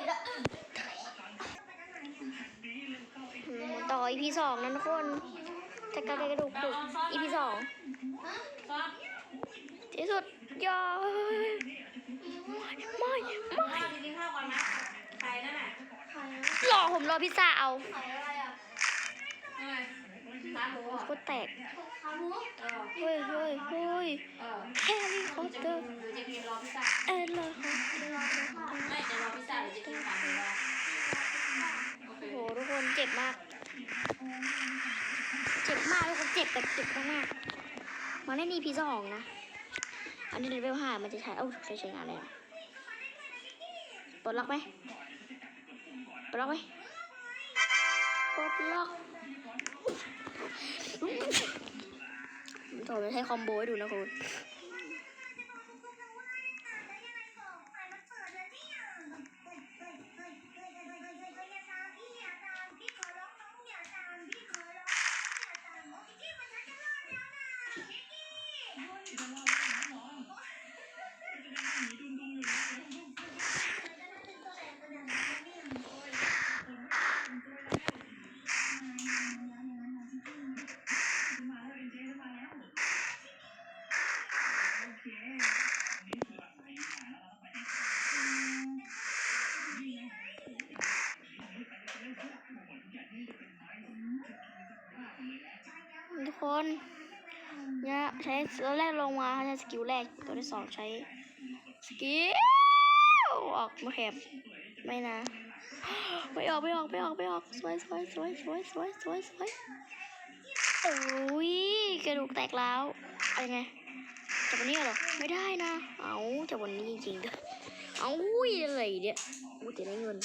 อีกแล้วอืมต่อ EP สองนะทุกคนจะกลายเป็นกระดูกผุ EP สองฮะซอสที่สุดยอดไม่ไม่ข้าวกินข้าวก่อนนะไข่นั่นแหละไข่นะรอผมรอพิซซ่าเอาไข่อะไรอะทำไมขาหมูอะก็แตกขาหมูเออเฮ้ยเฮ้ยเฮ้ยเออแฮร์รี่คอปเตอร์หรือจะกินรอพิซซ่าเอ็นเลยคอปเตอร์ บมาก เจ็บมากทุกคนเจ็บแบบเจ็บมากๆมาเล่น EP สองนะ อันนี้เลเวลห้ามันจะใช้เอ้าใช้ใช้งานเลยเหรอปลดล็อกไหมปลดล็อกไหมปลดล็อกโถจะใช้คอมโบให้ดูนะคุณ คนเนี่ยใช้ตัวแรกลงมาใช้สกิลแรกตัวที่สองใช้สกิลออกมาแคบไม่นะไม่ออกไม่ออกไม่ออกไม่ออกสวยสวยสวยสวยสวยสวยสวยโอ้ยกระดูกแตกแล้วอะไรไงจับวันนี้เหรอไม่ได้นะ เอาจับวันนี้จริงๆเด้อเอาอุ้ยอะไรเนี่ยอู้แต่ได้เงิน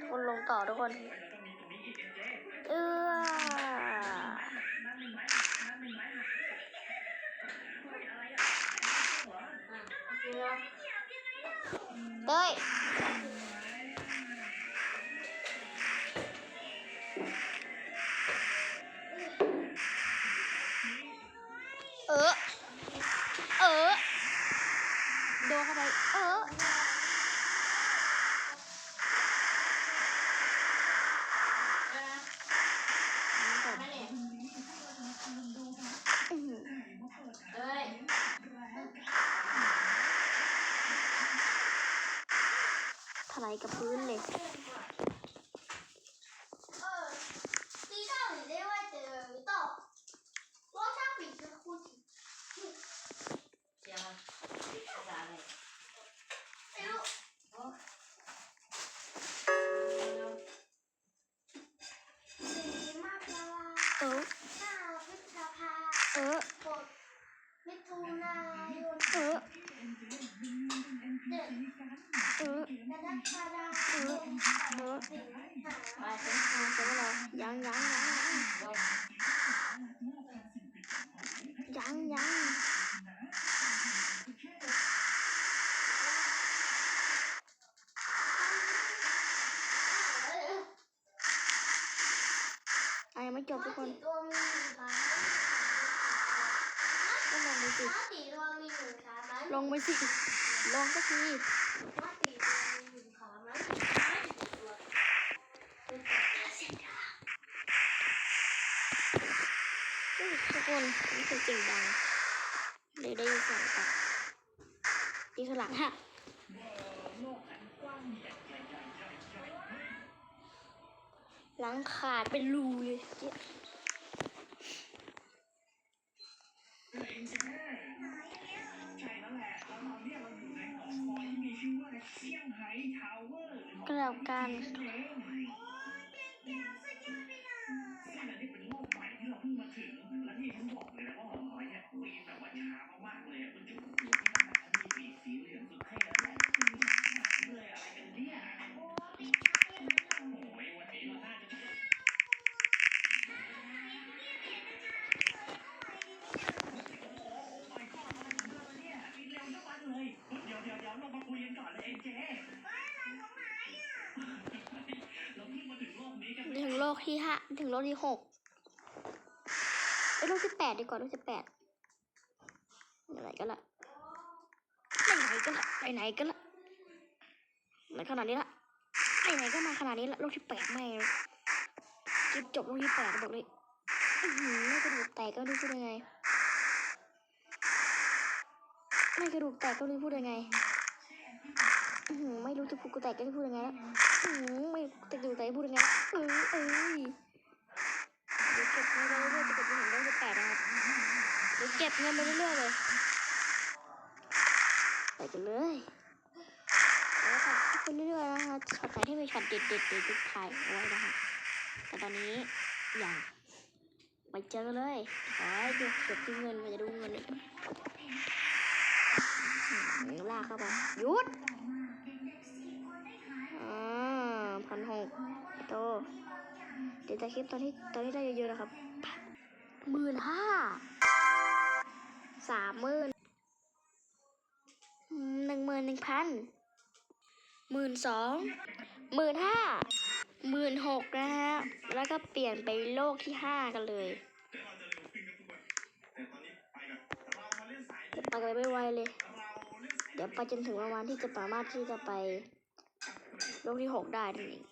ทุกคนลงต่อทุก คนเออเต้ยเออ เออ โดนเข้าไป เออ ไม่เนี่ย อื้อหือ เอ้ย ถ ลายกับพื้นเลย มิถุนายนเออเดือนเออกรกฎาคมเออสิงหาไปสิเอาเสร็จแล้วเหรอยังยังยังยังยังอะยังไม่จบทุกคน ตัวมีหนึ่งก็สิม้าตีตัวมีหนึ่งขาม้าลงไปสิลงสักทีม้าตีตัวมีหนึ่งขาม้าตีตัวเป็นตัวเสีดังอุ๊ยทุกคนนี่คือสียงดังเลยได้ยินเสียงตัดดีข้างหลังฮะหลังขาดเป็นรูเลย กลับกันและที่ฉันบอกเลยนะว่าหอมอยเนี่ยปีนแบบว่าช้ามากๆเลยมันจะ กที่ห้าถึงโลกที่หกไปโลกที่แปดดีกว่าโลกที่แปดไหนกันละไปไหนกันละไปไหนกันละไหนขนาดนี้ละไปไหนก็มาขนาดนี้ละโลกที่แปดไม่งเลยคลิปจบโลกที่แปดบอกเลยอือหือไม่กระดูกแตกก็รู้พูดยังไงไม่กระดูกแตกก็รู้พูดยังไงอือหือไม่รู้จะพูดกูแตกก็รู้พูดยังไงละอื้อ หือไม่กระดูกแตกพูดยังไงเออเอ้ยเดี๋ยวเก็บเงินไปเรื่อยๆจะเก็บไปถึงโลกที่แปดนะครับเดี๋ยวเก็บเงินไปเรื่อยๆเลยไปกันเลยแล้วก็ไปเรื่อยๆนะคะช็อตไหนที่มีช็อตเด็ดๆเดี๋ยวจะถ่ายเอาไว้นะคะแต่ตอนนี้อย่างไปเจอเลยขอให้ดูเก็บที่เงินมันจะดูเงินเลยอืมลากเข้าไปหยุด พันหกโตเดี๋ยวจะคลิปตอนที่ตอนที่ได้เยอะๆนะครับหมื่นห้าสามหมื่นหนึ่งหมื่นหนึ่งพันหมื่นสองหมื่นห้าหมื่นหกนะฮะ แล้วก็เปลี่ยนไปโลกที่ห้ากันเลยไปกันไม่ไวเลย เดี๋ยวไปจนถึงประมาณที่จะสามารถที่จะไป โลกที่หกได้นั่นเอง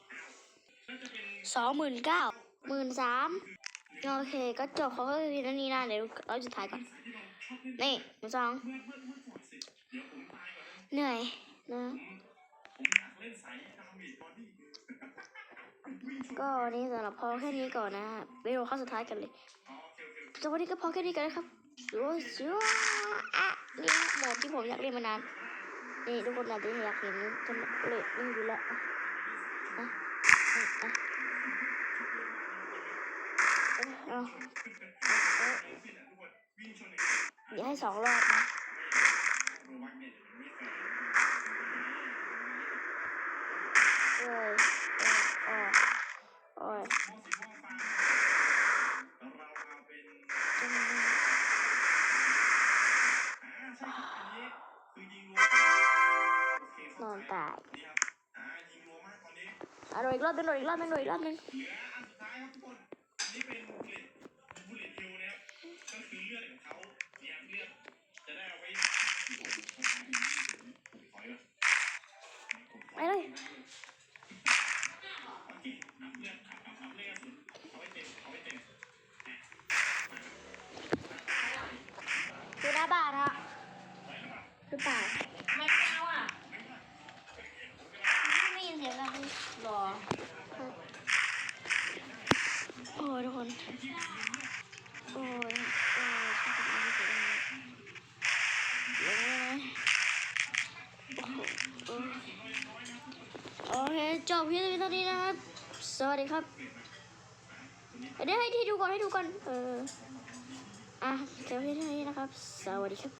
สองหมื่นเก้าหมื่นสามโอเค ก็จบเขาก็คือนั่นนี่นะเดี๋ยวเราจะถ่ายก่อน นี่หนึ่งสองเหนื่อยนะก็วันนี้สำหรับพอแค่นี้ก่อนนะฮะไปดูข้อสุดท้ายกันเลยสวัสดีก็พอแค่นี้กันนะครับชัวชัวอะนี่โหมดที่ผมอยากเล่นมานาน นี่ทุกคนอาจจะอยากเห็นจะเลยนี่ดูแลวอะอะอะเอาอาเอาเดี๋ยวให้สองรอบนะเอ้ย นอนตายอะโดนอีกรอบหนึงโดนอีกรอบหนึงโดนอีกรอบหนึงไปเลยอยู่หน้าบ้านฮะหรือเปล่า ไม่เอาอะ ไม่ยินเสียงกัน หรอ โอ้ยทุกคน โอ้ยโอ้ยช่างทำอะไรไม่ถูกเลยลงเลยนะโอ้โหโอเคจ บเพียงเท่านี้นะครับ สวัสดีครับเดี๋ยวให้ที่ดูก่อนให้ดูก่อนเอออะจบเพียงเท่านี้นะครับ สวัสดีครับ